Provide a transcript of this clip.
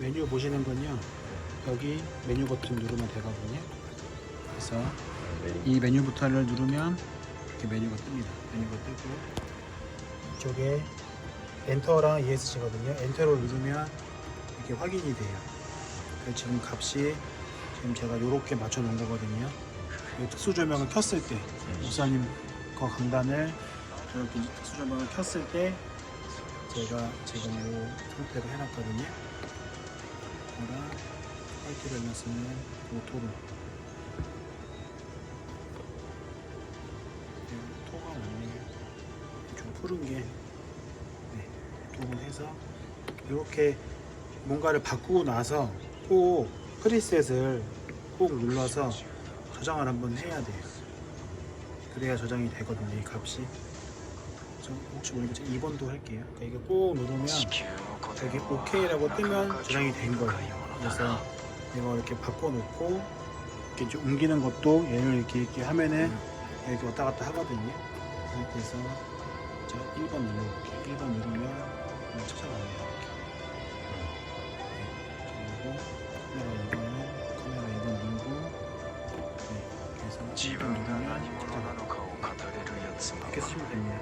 메뉴 보시는 건요. 여기 메뉴 버튼 누르면 되거든요. 그래서 네. 이 메뉴 버튼을 누르면 이렇게 메뉴가 뜹니다. 메뉴가 뜨고 이쪽에 엔터랑 ESC거든요. 엔터를 누르면 이렇게 확인이 돼요. 지금 값이 지금 제가 이렇게 맞춰 놓은 거거든요. 이 특수 조명을 켰을 때 목사님 거 강단을 이렇게 특수 조명을 켰을 때 제가 지금 이 상태로 해놨거든요. 이거랑 화이트 밸런스는 오토로 네, 토가 없네요. 좀 푸른 게 네, 토로 해서 이렇게 뭔가를 바꾸고 나서 꼭 프리셋을 꼭 눌러서 저장을 한번 해야 돼요. 그래야 저장이 되거든요. 이 값이. 저 혹시 모르니까 제가 2번도 할게요. 그러니까 이게 꼭 누르면 되게 OK라고 뜨면 저장이 된 거예요. 그래서 이거 이렇게 바꿔놓고 이렇게 좀 옮기는 것도 얘를 이렇게 이렇게 화면에 이렇게 왔다 갔다 하거든요. 그래서 제가 1번 눌러볼게요. 1번 누르면 찾아가네요. 이렇게. 네. 그리고 카메라 2번, 카메라 2번 누르고 네, 이렇게 해서 1번 누르면 찾아가고 이렇게 쓰시면 됩니다.